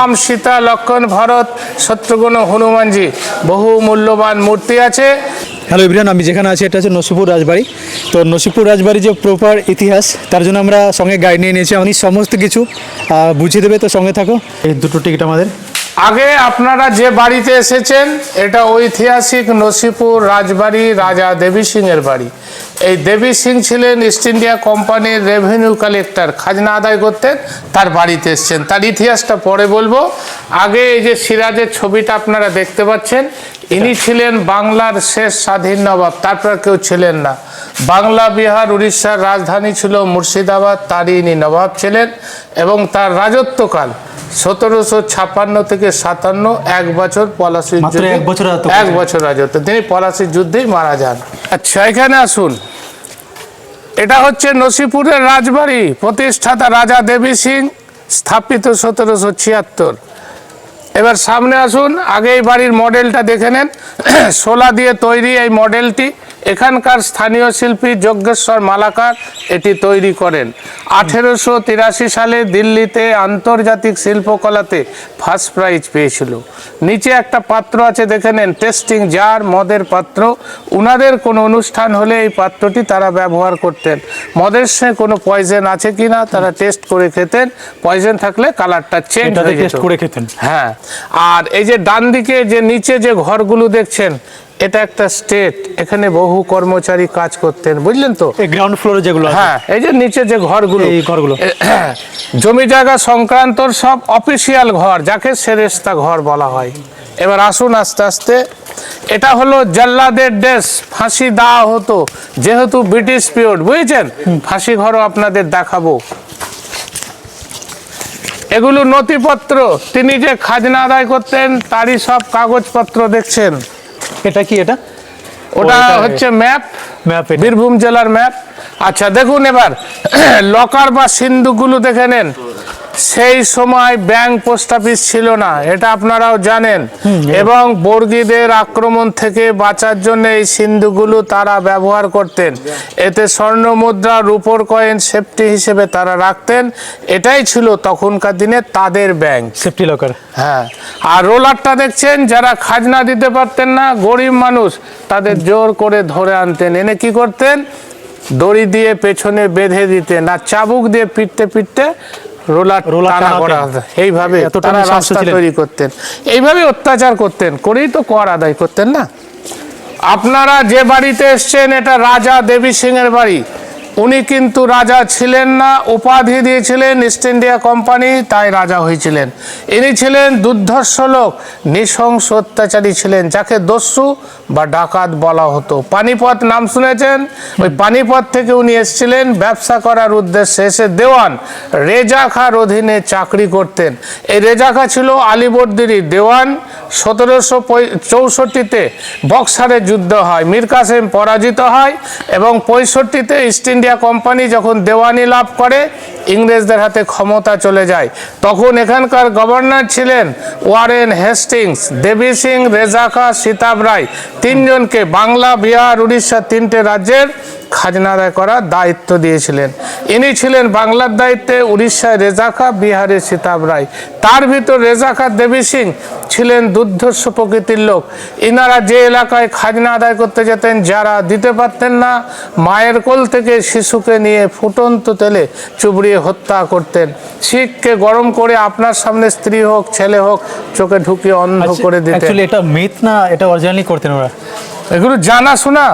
রাম সীতা লক্ষণ ভরত শত্রুঘ্ন হনুমানজি। বহু মূল্যবান মূর্তি আছে। হ্যালো ইব্রিয়ান আমি যেখানে আছি এটা হচ্ছে নসিপুর রাজবাড়ি। তো নসিপুর রাজবাড়ি যে প্রপার ইতিহাস তার জন্য আমরা সঙ্গে গাইড নিয়ে নিয়েছি। উনি সমস্ত কিছু বুঝিয়ে দেবে তো সঙ্গে থাকো। এই দুটো টিকিট আমাদের। আগে আপনারা যে বাড়িতে এসেছেন, এটা ঐতিহাসিক নসিপুর রাজবাড়ি রাজা দেবী সিং এর বাড়ি। এই দেবী সিং ছিলেন ইস্ট ইন্ডিয়া কোম্পানির রেভিনিউ কালেক্টর খাজনা আদায় করতেন, তার বাড়িতে এসছেন। তার ইতিহাসটা পরে বলব। আগে এই যে সিরাজের ছবিটা আপনারা দেখতে পাচ্ছেন, ইনি ছিলেন বাংলার শেষ স্বাধীন নবাব, তারপর কেউ ছিলেন না। বাংলা বিহার উড়িষ্যার রাজধানী ছিল মুর্শিদাবাদ। তারই ইনি নবাব ছিলেন এবং তার রাজত্বকাল সতেরোশো ছাপ্পান্ন থেকে সাতান্ন এক বছর পলাশির এক বছর রাজত্ব। তিনি পলাশির যুদ্ধেই মারা যান। আচ্ছা এখানে আসুন। এটা হচ্ছে নসিপুরের রাজবাড়ি প্রতিষ্ঠাতা রাজা দেবী সিং স্থাপিত সতেরোশো ছিয়াত্তর। এবার সামনে আসুন আগে এই বাড়ির মডেলটা দেখে নেন। শোলা দিয়ে তৈরি এই মডেলটি। এখানকার স্থানীয় শিল্পী যজ্ঞেশ্বর মালাকার এটি তৈরি করেন। আঠেরোশো তিরাশি সালে দিল্লিতে আন্তর্জাতিক শিল্পকলাতে ফার্স্ট প্রাইজ পেয়েছিল। নিচে একটা পাত্র আছে দেখে নেন টেস্টিং জার মদের পাত্র। উনাদের কোনো অনুষ্ঠান হলে এই পাত্রটি তারা ব্যবহার করতেন। মদের সঙ্গে কোনো পয়জন আছে কি না তারা টেস্ট করে খেতেন। পয়জন থাকলে কালারটা চেঞ্জ হয়ে যেত। করে খেতেন। হ্যাঁ আর এই যে ডান দিকে যে নিচে যে ঘরগুলো দেখছেন এটা একটা স্টেট এখানে বহু কর্মচারী কাজ করতেন বুঝলেন তো? এই গ্রাউন্ড ফ্লোরে যেগুলো হ্যাঁ এই যে নিচে যে ঘরগুলো এই ঘরগুলো। জমি জায়গা সংক্রান্ত সব অফিসিয়াল ঘর যাকে সেরেস্তা ঘর বলা হয়। এবার আসুন আস্তে আস্তে এটা হলো জল্লাদের দেশ ফাঁসি দেওয়া হতো যেহেতু ব্রিটিশ পিরিয়ড বুঝেছেন? ফাঁসি ঘরও আপনাদের দেখাবো। এগুলো নথিপত্র তিনি যে খাজনা আদায় করতেন তারই সব কাগজপত্র দেখছেন। এটা কি এটা? ওটা হচ্ছে ম্যাপ ম্যাপ বীরভূম জেলার ম্যাপ আচ্ছা দেখুন এবার লকার বা সিন্ধুকগুলো দেখে নেন। সেই সময় ব্যাংক পোস্ট অফিস ছিল না এটা আপনারাও জানেন। এবং বর্গীদের আক্রমণ থেকে বাঁচার জন্য এই সিন্ধুগুলো তারা ব্যবহার করতেন। এতে স্বর্ণ মুদ্রা রূপোর কয়েন সেফটি হিসেবে তারা রাখতেন। এটাই ছিল তখনকার দিনে তাদের ব্যাংক। Safety locker. হ্যাঁ আর রোলারটা দেখছেন যারা খাজনা দিতে পারতেন না গরিব মানুষ তাদের জোর করে ধরে আনতেন। এনে কি করতেন? দড়ি দিয়ে পেছনে বেঁধে দিতেন আর চাবুক দিয়ে পিটতে পিটতে রোলার রোলার করা এইভাবে তারা রাস্তা তৈরি করতেন। এইভাবে অত্যাচার করতেন। করেই তো কর আদায় করতেন না। আপনারা যে বাড়িতে এসছেন এটা রাজা দেবী সিং এর বাড়ি। উনি কিন্তু রাজা ছিলেন না উপাধি দিয়েছিলেন ইস্ট ইন্ডিয়া কোম্পানি তাই রাজা হয়েছিলেন। ইনি ছিলেন দুর্ধর্ষ লোক নৃশংস অত্যাচারী ছিলেন যাকে দস্যু বা ডাকাত বলা হতো। পানিপথ নাম শুনেছেন? ওই পানিপথ থেকে উনি এসেছিলেন, ব্যবসা করার উদ্দেশ্যে এসে দেওয়ান। রেজা খার অধীনে চাকরি করতেন। এই রেজা খা ছিল আলিবর্দির দেওয়ান। সতেরোশো চৌষট্টিতে বক্সারে যুদ্ধ হয়। মীর কাসেম পরাজিত হয় এবং পঁয়ষট্টিতে ইস্ট ইন্ডিয়া কোম্পানি যখন দেওয়ানি লাভ করে, ইংরেজদের হাতে ক্ষমতা চলে যায়। তখন এখানকার গভর্নর ছিলেন ওয়ারেন হেস্টিংস, দেবী সিং রেজা খা সীতাব রায়। তিনজনকে বাংলা বিহার উড়িষ্যা তিনটে রাজ্যের খাজনা আদায় করার দায়িত্ব দিয়েছিলেন। ইনি ছিলেন বাংলার দায়িত্বে উড়িষ্যায় রেজাখা বিহারে সীতাব রায়। তার ভিতর রেজাখা দেবী সিং ছিলেন দুর্ধর্ষ প্রকৃতির লোক। ইনারা যে এলাকায় খাজনা আদায় করতে যেতেন যারা দিতে পারতেন না মায়ের কোল থেকে শিশুকে নিয়ে ফুটন্ত তেলে চুবড়িয়ে হত্যা করতেন। শিখকে গরম করে আপনার সামনে স্ত্রী হোক ছেলে হোক চোখে ঢুকিয়ে অন্ধ করে দিতেন। এটা মিথ না এটা অরিজিনালি করতেন ওরা? এগুলো জানা শোনা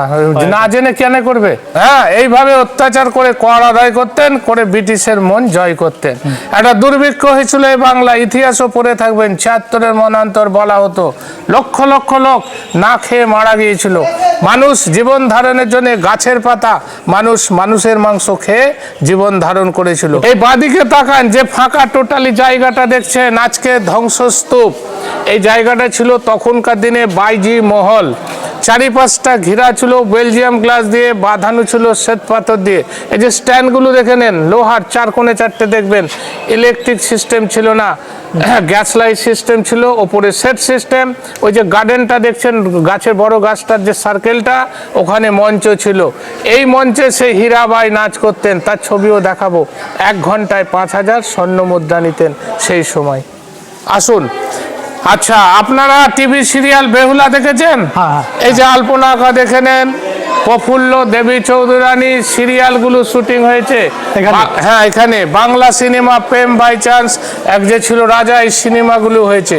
না জেনে কেন করবে? হ্যাঁ এইভাবে অত্যাচার করে কর আদায় করতেন করে ব্রিটিশের মন জয় করতেন। একটা দুর্ভিক্ষ হয়েছিল এই বাংলা ইতিহাসও পড়ে থাকবেন ছিয়াত্তরের মনান্তর বলা হতো। লক্ষ লক্ষ লোক না খেয়ে মারা গিয়েছিল। মানুষ জীবন ধারণের জন্য গাছের পাতা মানুষ মানুষের মাংস খেয়ে জীবন ধারণ করেছিল। এই বাদিকে তাকান যে ফাঁকা টোটালি জায়গাটা দেখছেন আজকে ধ্বংসস্তূপ। এই জায়গাটা ছিল তখনকার দিনে বাইজি মহল। চারিপাশটা ঘেরা ছিল, বেলজিয়াম গ্লাস দিয়ে, বাঁধানো ছিল শ্বেত পাথর দিয়ে। এই যে স্ট্যান্ডগুলো দেখে নেন, লোহার চার কোণে চারটে দেখবেন ইলেকট্রিক সিস্টেম ছিল না গ্যাস লাইট সিস্টেম ছিল, ওপরে সেট সিস্টেম ওই যে গার্ডেনটা দেখছেন, গাছের বড় গাছটার যে সার্কেলটা ওখানে মঞ্চ ছিল। এই মঞ্চে সেই হীরাবাই নাচ করতেন, তার ছবিও দেখাবো। এক ঘন্টায় পাঁচ হাজার স্বর্ণ মুদ্রা নিতেন সেই সময়। আসুন আচ্ছা আপনারা টিভি সিরিয়াল বেহুলা দেখেছেন? হ্যাঁ। এই যে আলপনাকা দেখে নেন প্রফুল্ল দেবী চৌধুরানী সিরিয়ালগুলো শুটিং হয়েছে। হ্যাঁ এখানে। Bangla cinema Prem by chance এক যে ছিল রাজা এই সিনেমাগুলো হয়েছে।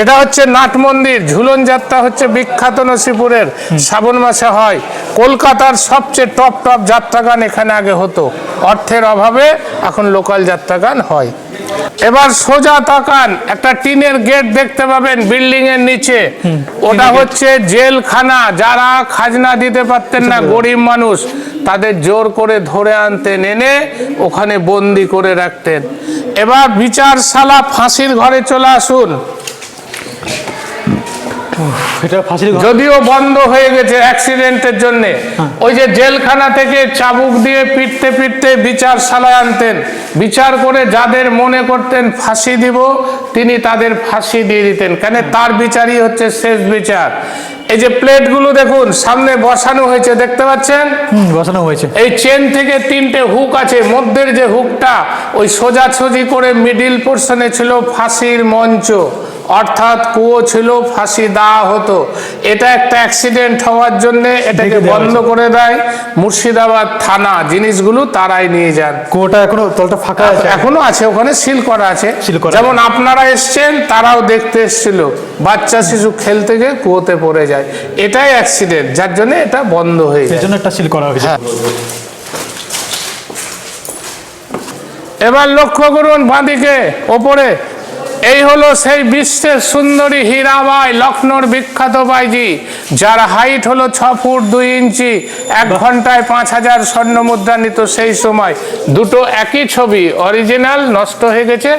এটা হচ্ছে নাট মন্দির ঝুলন যাত্রা হচ্ছে বিখ্যাত নসিপুরের শ্রাবণ মাসে হয়। কলকাতার সবচেয়ে টপ টপ যাত্রাগান এখানে আগে হতো। অর্থের অভাবে এখন লোকাল যাত্রাগান হয়। এবার সোজা তাকান, একটা টিনের গেট দেখতে পাবেন বিল্ডিং এর নিচে। ওটা হচ্ছে জেলখানা, যারা খাজনা দিতে পারতেন না, গরিব মানুষ, তাদের জোর করে ধরে আনতেন, এনে ওখানে বন্দি করে রাখতেন। এবার বিচারশালা ফাঁসির ঘরে চলে আসুন। এটা ফাঁসির যদিও বন্ধ হয়ে গেছে অ্যাক্সিডেন্টের জন্য। ওই যে জেলখানা থেকে চাবুক দিয়ে পিটতে পিটতে বিচারশালায় আনতেন। বিচার করে যাদের মনে করতেন ফাঁসি দিব তিনি তাদের ফাঁসি দিয়ে দিতেন। কেন? তার বিচারই হচ্ছে শেষ বিচার। এই যে প্লেটগুলো দেখুন সামনে বসানো হয়েছে দেখতে পাচ্ছেন? বসানো হয়েছে। এই চেন থেকে তিনটে হুক আছে। মধ্যের যে হুকটা ওই সোজাসুজি করে মিডিল পোর্শনে ছিল ফাঁসির মঞ্চ। অর্থাৎ কুয়ো ছিল ফাঁসি দেওয়া হতো। এটা একটা অ্যাক্সিডেন্ট হওয়ার জন্য এটাকে বন্ধ করে দেয় মুর্শিদাবাদ থানা। জিনিসগুলো তারাই নিয়ে যান। কুয়োটা এখনও তলটা ফাঁকা আছে? এখনও আছে ওখানে সিল করা আছে। যেমন আপনারা এসছেন তারাও দেখতে এসেছিল। বাচ্চা শিশু খেলতে গিয়ে কুয়োতে পড়ে যায়। এটাই অ্যাক্সিডেন্ট যার জন্য এটা বন্ধ হয়ে যায়। জন্য একটা সিল করা হয়েছে। হ্যাঁ। এবার লক্ষ্য করুন বাঁদিকে ওপরে। এই হলো সেই বিশ্বের সুন্দরী হীরাবাই লক্ষ্ণৌর বিখ্যাত বাইজি যার হাইট হলো ছ ফুট দুই ইঞ্চি এক ঘন্টায় পাঁচ হাজার স্বর্ণ মুদ্রা নিত সেই সময়। দুটো একই ছবি অরিজিনাল নষ্ট হয়ে গেছে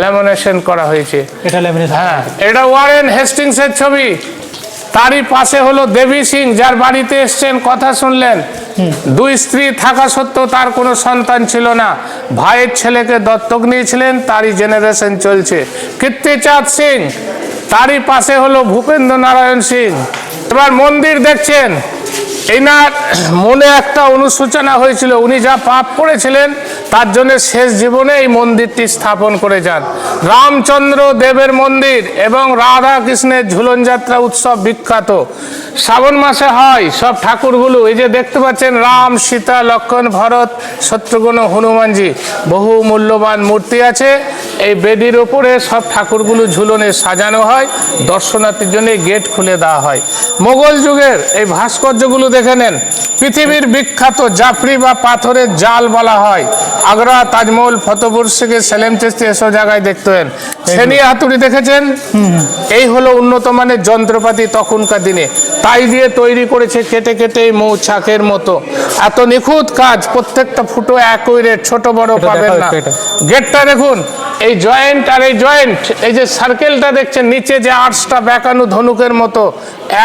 ল্যামিনেশন করা হয়েছে। এটা ল্যামিনেশন হ্যাঁ এটা ওয়ারেন হেস্টিংসের ছবি। তারই পাশে হলো দেবী সিং যার বাড়িতে এসছেন কথা শুনলেন। দুই স্ত্রী থাকা সত্ত্বেও তার কোনো সন্তান ছিল না। ভাইয়ের ছেলেকে দত্তক নিয়েছিলেন তারই জেনারেশন চলছে। কীর্তিচাঁদ সিং তারই পাশে হলো ভূপেন্দ্র নারায়ণ সিং। এবার মন্দির দেখছেন। এনার মনে একটা অনুশোচনা হয়েছিল। উনি যা পাপ করেছিলেন তার জন্য শেষ জীবনে এই মন্দিরটি স্থাপন করে যান। রামচন্দ্র দেবের মন্দির এবং রাধা কৃষ্ণের ঝুলন যাত্রা উৎসব বিখ্যাত। শ্রাবণ মাসে হয়, সব ঠাকুরগুলো, এই যে দেখতে পাচ্ছেন, রাম, সীতা লক্ষণ ভরত, শত্রুঘ্ন, হনুমানজি, বহু মূল্যবান মূর্তি আছে। এই বেদির ওপরে সব ঠাকুরগুলো ঝুলনে সাজানো হয়, দর্শনার্থীর জন্য গেট খুলে দেওয়া হয়। মোগল যুগের এই ভাস্কর্যগুলো দেখে নেন। পৃথিবীর বিখ্যাত জাফরি বা পাথরের জাল বলা হয়। আগ্রা তাজমহল ফতেপুর থেকে সেলেম চেস্তি এসব জায়গায় দেখতেন সেনি হাতুড়ি দেখেছেন? এই হলো উন্নত মানের যন্ত্রপাতি তখনকার দিনে। তাই দিয়ে তৈরি করেছে কেটে কেটে এই মৌচাকের মতো। এত নিখুঁত কাজ প্রত্যেকটা ফুটো একই রেট ছোট বড় পাবেন না। গেটটা দেখুন। এই জয়েন্ট আর এই জয়েন্ট এই যে সার্কেলটা দেখছেন নিচে যে আর্টসটা বেঁকানো ধনুকের মতো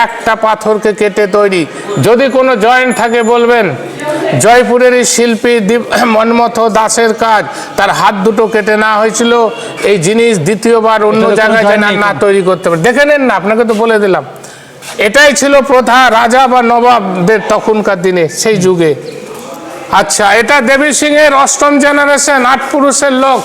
একটা পাথরকে কেটে তৈরি। যদি কোনো জয়েন্ট থাকে বলবেন জয়পুরের এই শিল্পী দীপ মনমথ দাসের কাজ তার হাত দুটো কেটে নেওয়া হয়েছিল এই জিনিস দ্বিতীয়বার অন্য জায়গায় যেন না তৈরি করতে পারে। দেখে নেন না আপনাকে তো বলে দিলাম। এটাই ছিল প্রথা রাজা বা নবাবদের তখনকার দিনে সেই যুগে। আচ্ছা এটা দেবী সিং এর অষ্টম জেনারেশন আট পুরুষের লোক।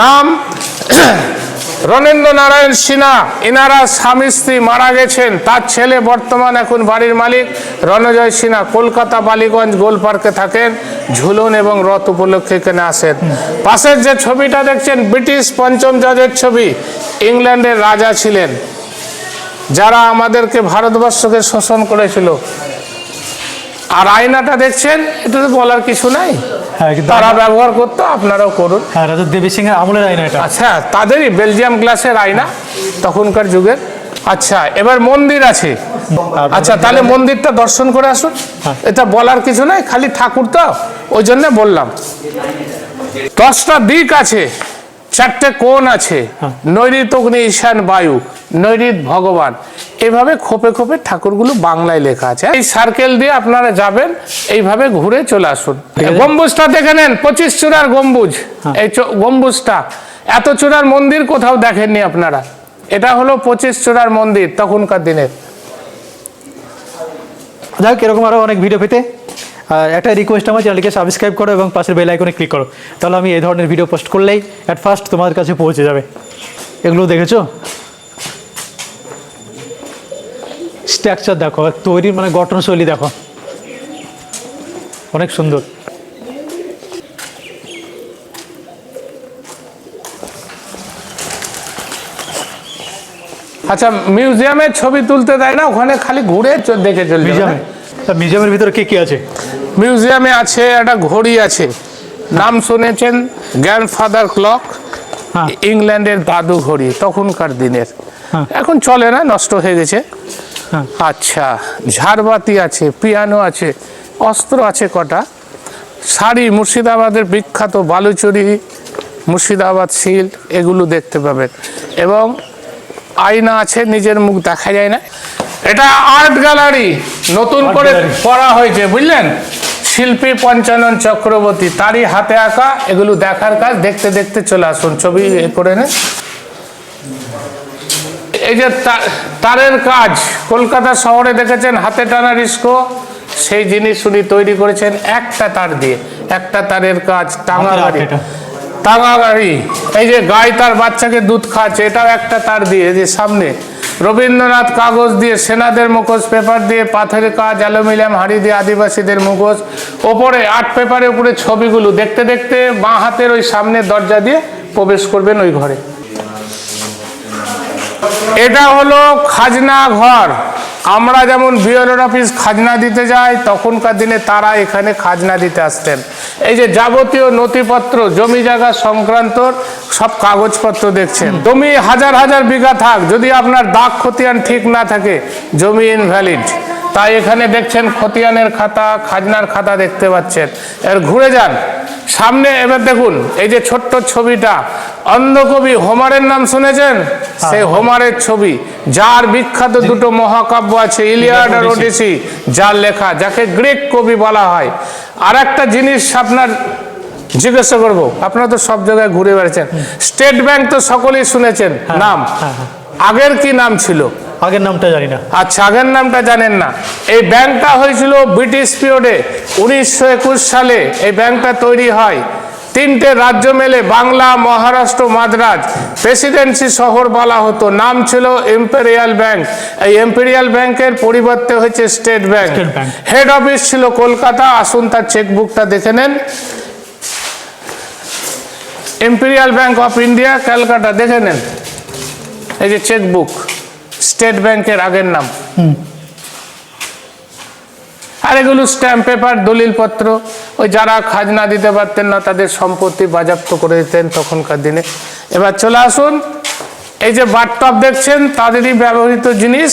নাম রণেন্দ্র নারায়ণ সিনহা। এনারা স্বামী স্ত্রী মারা গেছেন, তার ছেলে বর্তমান এখন বাড়ির মালিক। রণজয় সিনহা কলকাতা, বালিগঞ্জ গোল পার্কে থাকেন, ঝুলন এবং রথ উপলক্ষে এখানে আসেন। পাশের যে ছবিটা দেখছেন, ব্রিটিশ পঞ্চম জজের ছবি, ইংল্যান্ডের রাজা ছিলেন। যারা আমাদেরকে ভারতবর্ষকে শোষণ করেছিল। আর আয়নাটা দেখছেন এটা তো বলার কিছু নাই। তারা ব্যবহার করতো আপনারাও করুন। হ্যাঁ রাজা দেবী সিং এর আমলের আয়না এটা। আচ্ছা তাদেরই বেলজিয়াম গ্লাসের আয়না তখনকার যুগের। আচ্ছা এবার মন্দির আছে। আচ্ছা তাহলে মন্দিরটা দর্শন করে আসুন। হ্যাঁ। এটা বলার কিছু নাই খালি ঠাকুর তো ওই জন্য বললাম। দশটা দিক আছে। চারটে কোণ আছে। নৈরিত অগ্নি ঈশান বায়ু নৈরিত ভগবান। এইভাবে খোপে খোপে ঠাকুরগুলো বাংলায় লেখা আছে। এই সার্কেল দিয়ে আপনারা যাবেন এইভাবে ঘুরে চলে আসুন। গম্বুজটা দেখে নেন পঁচিশ চূড়ার গম্বুজ। এই চ- গম্বুজটা। এত চূড়ার মন্দির কোথাও দেখেননি আপনারা। এটা হলো পঁচিশ চূড়ার মন্দির তখনকার দিনের। যাই হোক এরকম আরও অনেক ভিডিও পেতে। আর একটা রিকোয়েস্ট আমার চ্যানেলকে সাবস্ক্রাইব করো এবং পাশের বেল আইকনে ক্লিক করো। তাহলে আমি এই ধরনের ভিডিও পোস্ট করলেই অ্যাট ফার্স্ট তোমাদের কাছে পৌঁছে যাবে। এগুলো দেখেছ? স্ট্রাকচার দেখো তৈরির মানে গঠনশৈলী দেখো। অনেক সুন্দর। আচ্ছা মিউজিয়ামের ছবি তুলতে দেয় না? ওখানে খালি ঘুরে দেখে চলবে মিউজিয়ামে মিউজিয়ামের ভিতরে কে কি আছে? মিউজিয়ামে আছে একটা ঘড়ি আছে। নাম শুনেছেন গ্র্যান্ডফাদার ক্লক। ইংল্যান্ডের দাদু ঘড়ি তখনকার দিনের। হ্যাঁ। এখন চলে না নষ্ট হয়ে গেছে? হ্যাঁ। আচ্ছা ঝাড়বাতি আছে পিয়ানো আছে অস্ত্র আছে কটা? শাড়ি মুর্শিদাবাদের বিখ্যাত বালুচরি মুর্শিদাবাদ সিল্ক এগুলো দেখতে পাবেন। এবং আয়না আছে নিজের মুখ দেখা যায় না। এটা আর্ট গ্যালারি নতুন করে করা হয়েছে বুঝলেন? শিল্পী পঞ্চানন চক্রবর্তী তারই হাতে আঁকা এগুলো দেখার কাজ দেখতে দেখতে চলে আসুন। ছবি এ করে নেন এই যে তারের কাজ কলকাতা শহরে দেখেছেন হাতে টানা রিস্কো সেই জিনিস উনি তৈরি করেছেন একটা তার দিয়ে। একটা তারের কাজ টাঙা গাড়ি। টাঙা গাড়ি। এই যে গাই তার বাচ্চাকে দুধ খাচ্ছে এটাও একটা তার দিয়ে এই যে সামনে। রবীন্দ্রনাথ কাগজ দিয়ে, সেনাদের মুখোশ, পেপার দিয়ে, পাথরের কাজ, অ্যালুমিনিয়াম, হাড়ি দিয়ে, আদিবাসীদের মুখোশ। ওপরে আর্ট পেপারের উপরে ছবিগুলো। দেখতে দেখতে বাঁ হাতের ওই সামনের দরজা দিয়ে প্রবেশ করবেন ওই ঘরে। এটা হলো খাজনা ঘর। আমরা যেমন বিএলওর অফিস খাজনা দিতে যাই তখনকার দিনে তারা এখানে খাজনা দিতে আসতেন। এই যে যাবতীয় নথিপত্র জমি জায়গা সংক্রান্ত সব কাগজপত্র দেখছেন। জমি হাজার হাজার বিঘা থাক যদি আপনার দাগ খতিয়ান ঠিক না থাকে জমি ইনভ্যালিড তাই এখানে দেখছেন খতিয়ানের খাতা খাজনার খাতা দেখতে পাচ্ছেন। এর ঘুরে যান। সামনে এবার দেখুন এই যে ছোট্ট ছবিটা অন্ধকবি হোমারের নাম শুনেছেন? সেই হোমারের ছবি যার বিখ্যাত দুটো মহাকাব্য আছে ইলিয়াড আর ওডিসি যার লেখা যাকে গ্রিক কবি বলা হয়। আর একটা জিনিস আপনার জিজ্ঞাসা করব আপনারা তো সব জায়গায় ঘুরে বেড়াচ্ছেন। স্টেট ব্যাংক তো সকলেই শুনেছেন নাম। হ্যাঁ, হ্যাঁ। আগের কি নাম ছিল? আগের নামটা জানি না। আচ্ছা আগের নামটা জানেন না। এই ব্যাংকটা হয়েছিল ব্রিটিশ পিরিয়ডে উনিশশো একুশ সালে এই ব্যাংকটা তৈরি হয়। তিনটে রাজ্য মেলে বাংলা মহারাষ্ট্র মাদ্রাজ প্রেসিডেন্সি শহর বলা হতো। নাম ছিল এম্পেরিয়াল ব্যাংক। এই এম্পেরিয়াল ব্যাংকের পরিবর্তে হয়েছে স্টেট ব্যাংক। হেড অফিস ছিল কলকাতা। আসুন তার চেকবুকটা দেখে নেন। Imperial Bank of India Calcutta. দেখে নেন। এই যে চেকবুক। স্টেট ব্যাংকের আগের নাম। আর এগুলো স্ট্যাম্প পেপার, দলিলপত্র, ওই যারা খাজনা দিতে পারতেন না, তাদের সম্পত্তি বাজাপ্ত করে দিতেন তখনকার দিনে। এবার চলে আসুন, এই যে বাথটব দেখছেন, তাদেরই ব্যবহৃত জিনিস,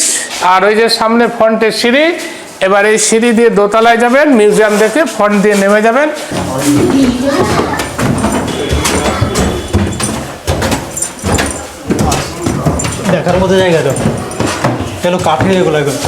আর ওই যে সামনে ফ্রন্টে সিঁড়ি, এবার এই সিঁড়ি দিয়ে দোতলায় যাবেন, মিউজিয়াম দেখে ফ্রন্ট দিয়ে নেমে যাবেন। দেখার মতো জায়গা এগুলো কাঠের এগুলো এগুলো।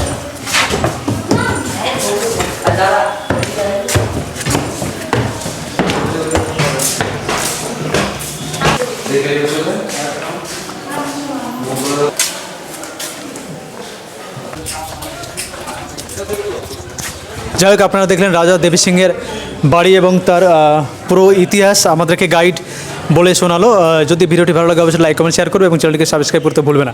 যাই হোক, আপনারা দেখলেন রাজা দেবী সিংয়ের বাড়ি এবং তার পুরো ইতিহাস আমাদেরকে গাইড বলে শোনালো। যদি ভিডিওটি ভালো লাগে, অবশ্যই লাইক কমেন্ট শেয়ার করবে এবং চ্যানেলটিকে সাবস্ক্রাইব করতে ভুলবে না।